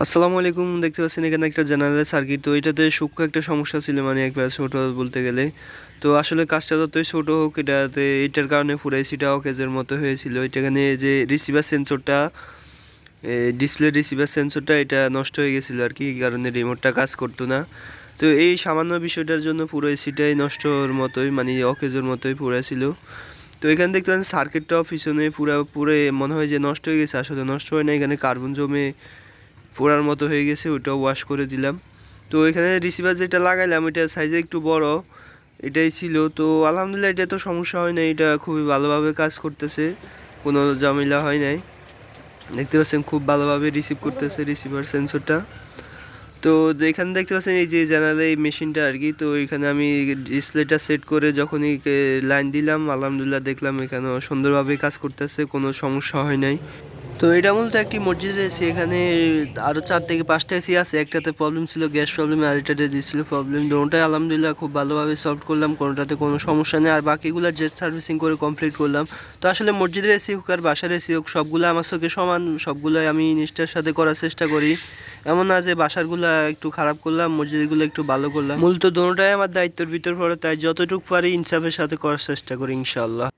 আসসালামু আলাইকুম, দেখতে পাচ্ছেন এখানে একটা জেনারেল সার্কিট তো এটাতে সূক্ষ্ম একটা সমস্যা ছিল মানে একবার ছোট বলতে গেলে। তো আসলে কাজটা যতই ছোট হোক, এটাতে এটার কারণে পুরো এসিটা অকেজের মতো হয়েছিল। এটাখানে যে রিসিভার সেন্সরটা ডিসপ্লে রিসিভার সেন্সরটা এটা নষ্ট হয়ে গেছিল আর কি কারণে রিমোটটা কাজ করতো না। তো এই সামান্য বিষয়টার জন্য পুরো এসিটাই নষ্টর মতোই মানে অকেজের মতোই পুরো ছিল। তো এখানে দেখতে পাচ্ছেন সার্কিটটাও পিছনে পুরো পুরো মনে হয় যে নষ্ট হয়ে গেছে, আসলে নষ্ট হয় না। এখানে কার্বন জমে পোড়ার মতো হয়ে গেছে ওইটাও ওয়াশ করে দিলাম। তো এখানে রিসিভার যেটা লাগাইলাম এটা সাইজে একটু বড়, এটাই ছিল। তো আলহামদুলিল্লাহ, এটা তো সমস্যা হয় না এটা খুবই ভালোভাবে কাজ করতেছে, কোনো ঝামেলা হয় নাই। দেখতে পাচ্ছেন, খুব ভালোভাবে রিসিভ করতেছে রিসিভার সেন্সরটা তো এখানে দেখতে পাচ্ছেন, এই যে জানালে এই মেশিনটা আর কি, তো এখানে আমি ডিসপ্লেটা সেট করে যখনই লাইন দিলাম, আলহামদুলিল্লাহ দেখলাম এখানেও সুন্দরভাবে কাজ করতেছে, কোনো সমস্যা হয় নাই। তো এটা মূলত একটি মসজিদ এসি এখানে আরও চার থেকে পাঁচটা এসি আছে, একটাতে প্রবলেম ছিল, গ্যাস প্রবলেম আর এটাতে দিচ্ছিল প্রবলেম দুটোটাই আলহামদুলিল্লাহ খুব ভালোভাবে সলভ করলাম, কোনোটাতে কোনো সমস্যা নেই। আর বাকিগুলো জেট সার্ভিসিং করে কমপ্লিট করলাম। তো আসলে মসজিদের এসি হোক আর বাসার এসি হোক, সবগুলো আমার চোখে সমান, সবগুলোই আমি নিষ্ঠার সাথে করার চেষ্টা করি। এমন না যে বাসারগুলো একটু খারাপ করলাম, মসজিদগুলো একটু ভালো করলাম। মূলত দুটোটাই আমার দায়িত্বের ভিতর পড়ে, তাই যতটুকু পারি ইনসাফের সাথে করার চেষ্টা করি, ইনশাআল্লাহ।